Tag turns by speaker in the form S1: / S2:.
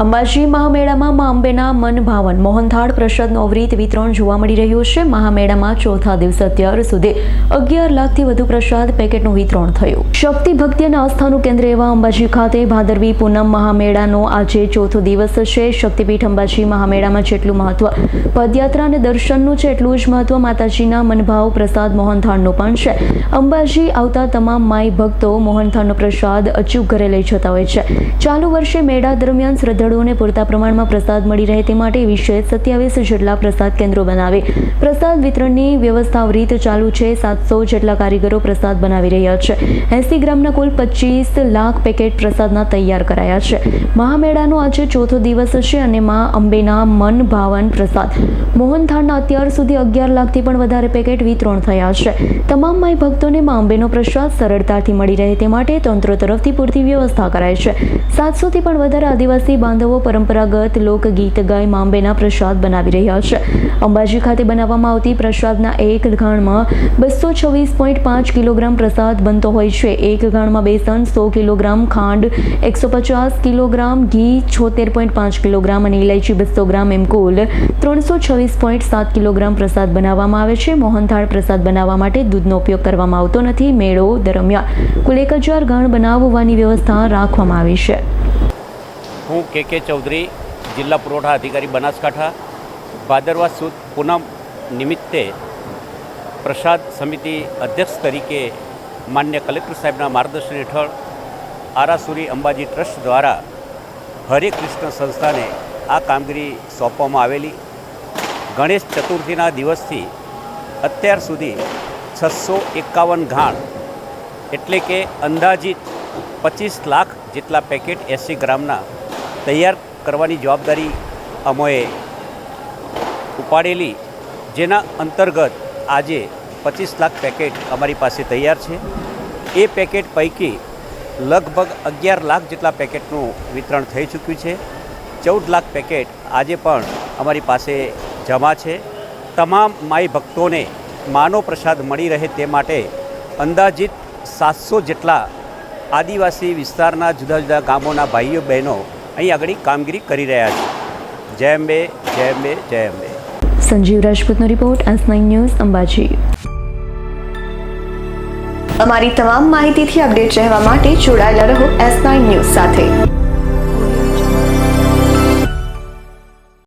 S1: અંબાજી મહામેળામાં મા અંબેના મન ભાવન મોહનથાળ પ્રસાદનું અવરીત વિતરણ જોવા મળી રહ્યું છે. મહામેળામાં ચોથા દિવસે અત્યાર સુધી અગિયાર લાખથી વધુ પ્રસાદ પેકેટનું વિતરણ થયું. શક્તિ ભક્તિ અને આસ્થાનું કેન્દ્ર એવા અંબાજી ખાતે ભાદરવી પૂનમ મહામેળાનો આજે ચોથો દિવસ છે. શક્તિપીઠ અંબાજી મહામેળામાં જેટલું મહત્વ પદયાત્રા અને દર્શનનું છે, એટલું જ મહત્વ માતાજીના મનભાવ, પ્રસાદ, મોહનથાળનું પણ છે. અંબાજી આવતા તમામ માઈ ભક્તો મોહનથાળનો પ્રસાદ અચૂક ઘરે લઈ જતા હોય છે. ચાલુ વર્ષે મેળા દરમિયાન શ્રદ્ધાળુઓને પૂરતા પ્રમાણમાં પ્રસાદ મળી રહે તે માટે વિશેષ સત્યાવીસ જેટલા પ્રસાદ કેન્દ્રો બનાવે. પ્રસાદ વિતરણની વ્યવસ્થા રીત ચાલુ છે. સાતસો જેટલા કારીગરો પ્રસાદ બનાવી રહ્યા છે. એસી ગ્રામના કુલ પચીસ લાખ પેકેટ પ્રસાદના તૈયાર કરાયા છે. મહામેળાનો આજે ચોથો દિવસ છે અને મા અંબેના મન ભાવન પ્રસાદ. મોહનથાળના અત્યાર સુધી અગિયાર લાખથી પણ વધારે પેકેટ વિતરણ થયા છે. તમામ માય ભક્તોને મા અંબેનો પ્રસાદ સરળતાથી મળી રહે તે માટે તંત્ર તરફથી પૂરતી વ્યવસ્થા કરાય છે. સાતસોથી પણ વધારે આદિવાસી બાંધવો પરંપરાગત લોકગીત ગાય માંબેના પ્રસાદ બનાવી રહ્યા છે. અંબાજી ખાતે બનાવવામાં આવતી પ્રસાદના એક ઘાણમાં બસો છવ્વીસ પોઈન્ટ પાંચ કિલોગ્રામ પ્રસાદ બનતો હોય છે. એક ઘાણમાં બેસન સો કિલોગ્રામ, ખાંડ એકસો પચાસ કિલોગ્રામ, ઘી છોતેર પોઈન્ટ પાંચ કિલોગ્રામ અને ઇલાયચી બસો ગ્રામ એમ કુલ ત્રણસો છવ્વીસ પોઈન્ટ સાત કિલોગ્રામ પ્રસાદ બનાવવામાં આવે છે. મોહનથાળ પ્રસાદ બનાવવા માટે દૂધનો ઉપયોગ કરવામાં આવતો નથી. મેળો દરમિયાન કુલ એક હજાર ગાણ બનાવવાની વ્યવસ્થા રાખવામાં આવી છે.
S2: હું કે કે ચૌધરી, જિલ્લા પુરવઠા અધિકારી બનાસકાંઠા. ભાદરવા સુદ પૂનમ નિમિત્તે પ્રસાદ સમિતિ અધ્યક્ષ તરીકે માન્ય કલેક્ટર સાહેબના માર્ગદર્શન હેઠળ આરાસુરી અંબાજી ટ્રસ્ટ દ્વારા હરે કૃષ્ણ સંસ્થાને આ કામગીરી સોંપવામાં આવેલી. ગણેશ ચતુર્થીના દિવસથી અત્યાર સુધી છસો એકાવન ઘાણ, એટલે કે અંદાજિત પચીસ લાખ જેટલા પેકેટ એંસી ગ્રામના તૈયાર કરવાની જવાબદારી અમોએ ઉપાડેલી, જેના અંતર્ગત આજે પચીસ લાખ પેકેટ અમારી પાસે તૈયાર છે. એ પેકેટ પૈકી લગભગ અગિયાર લાખ જેટલા પેકેટનું વિતરણ થઈ ચૂક્યું છે. ચૌદ લાખ પેકેટ આજે પણ અમારી પાસે જમા છે. તમામ માઈ ભક્તોને માનો પ્રસાદ મળી રહે તે માટે અંદાજિત સાતસો જેટલા આદિવાસી વિસ્તારના જુદા જુદા ગામોના ભાઈઓ બહેનો અહીં આગળ કામગીરી કરી રહ્યા છે. જય અંબે જય અંબે જય Ambe.
S1: Sanjeev રાજપૂતનો report S nine news Ambaji.
S3: અમારી તમામ માહિતીથી અપડેટ રહેવા માટે જોડાયેલા રહો એસ નાઇન ન્યૂઝ સાથે.